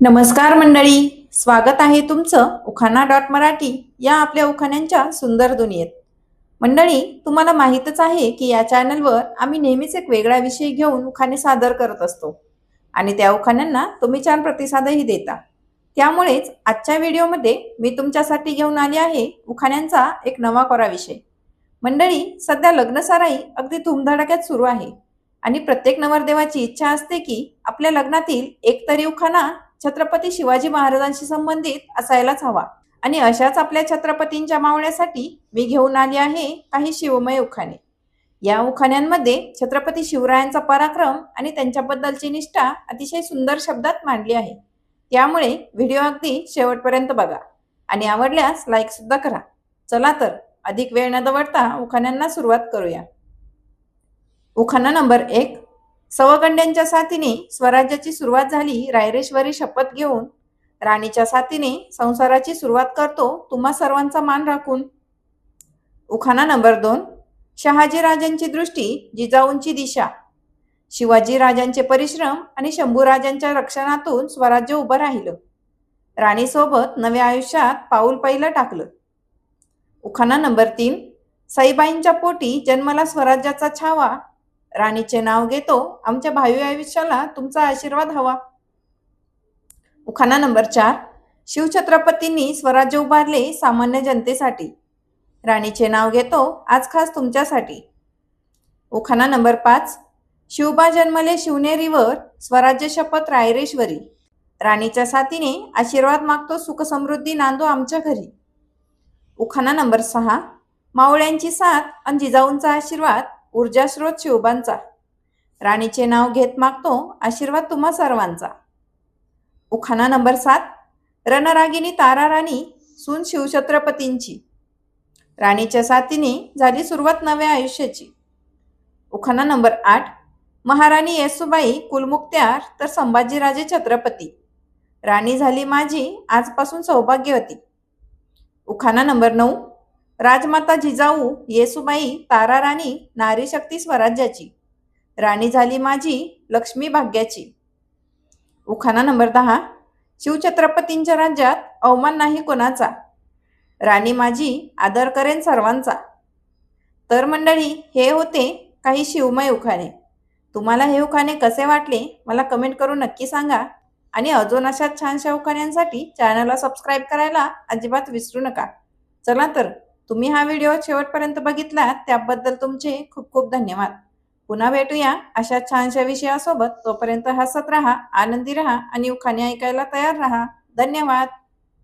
नमस्कार मंडळी स्वागत आहे तुमचं उखाणा डॉट मराठी या आपल्या उखाण्यांच्या सुंदर दुनियेत. मंडळी तुम्हाला माहीतच आहे की या चॅनलवर आम्ही नेहमीच एक वेगळा विषय घेऊन उखाणे सादर करत असतो. आणि त्या उखाण्यांना तुम्ही छान प्रतिसादही देता. त्यामुळेच आजच्या व्हिडिओमध्ये मी तुमच्यासाठी घेऊन आली आहे उखाण्यांचा एक नवा कोरा विषय. मंडळी सध्या लग्नसाराई अगदी धुमधडाक्यात सुरू आहे. आणि प्रत्येक नवरदेवाची इच्छा असते की आपल्या लग्नातील एक तरी उखाणा छत्रपती शिवाजी महाराजांशी संबंधित असायलाच हवा. आणि अशाच आपल्या छत्रपतींच्या मावळ्यासाठी मी घेऊन आली आहे काही शिवमय उखाणे. या उखाण्यांमध्ये छत्रपती शिवरायांचा पराक्रम आणि त्यांच्याबद्दलची निष्ठा अतिशय सुंदर शब्दात मांडली आहे. त्यामुळे व्हिडिओ अगदी शेवटपर्यंत बघा आणि आवडल्यास लाईक सुद्धा करा. चला तर अधिक वेळ न दवडता उखाण्यांना सुरुवात करूया. उखाणा नंबर एक सवगंड्यांच्या साथीने स्वराज्याची सुरुवात झाली रायरेश्वरी शपथ घेऊन. राणीच्या साथीने संसाराची सुरुवात करतो तुम्हा सर्वांचा मान राखून. उखाणा नंबर दोन. शहाजी राजांची दृष्टी जिजाऊंची दिशा. शिवाजी राजांचे परिश्रम आणि शंभूराजांच्या रक्षणातून स्वराज्य उभं राहिलं. राणीसोबत नव्या आयुष्यात पाऊल पहिलं टाकलं. उखाणा नंबर तीन. साईबाईंच्या पोटी जन्मला स्वराज्याचा छावा राणीचे नाव घेतो. आमच्या भावी आयुष्याला तुमचा आशीर्वाद हवा. उखाणा नंबर चार. शिवछत्रपतींनी स्वराज्य उभारले सामान्य जनतेसाठी. राणीचे नाव घेतो. आज खास तुमच्यासाठी. उखाणा नंबर पाच. शिवबा जन्मले शिवनेरीवर स्वराज्य शपथ रायरेश्वरी. राणीच्या साथीने आशीर्वाद मागतो सुखसमृद्धी नांदो आमच्या घरी. उखाणा नंबर सहा. मावळ्यांची साथ आणि जिजाऊंचा आशीर्वाद ऊर्जा स्रोत शिवबांचा राणीचे नाव घेत मागतो आशीर्वाद तुम्हा सर्वांचा. उखाणा नंबर सात. रणरागिनी तारा राणी सून शिवछत्रपतींची. राणीच्या साथीने झाली सुरुवात नव्या आयुष्याची. उखाणा नंबर आठ. महाराणी येसुबाई कुलमुक्त्यार तर संभाजीराजे छत्रपती. राणी झाली माझी आजपासून सौभाग्यवती. उखाणा नंबर नऊ. राजमाता जिजाऊ येसुबाई तारा राणी नारी शक्ती स्वराज्याची. राणी झाली माझी लक्ष्मी भाग्याची. उखाणा नंबर दहा. शिवछत्रपतींच्या राज्यात अवमान नाही कोणाचा. राणी माझी आदर करेन सर्वांचा. तर मंडळी हे होते काही शिवमय उखाणे. तुम्हाला हे उखाणे कसे वाटले मला कमेंट करून नक्की सांगा. आणि अजून अशा छानशा उखाण्यांसाठी चॅनलला सबस्क्राईब करायला अजिबात विसरू नका. चला तर तुम्ही हा व्हिडिओ शेवटपर्यंत बघितला त्याबद्दल तुमचे खूप खूप धन्यवाद. पुन्हा भेटूया अशा छानशा विषयासोबत. तोपर्यंत हसत राहा आनंदी राहा आणि उखाणे ऐकायला तयार राहा. धन्यवाद.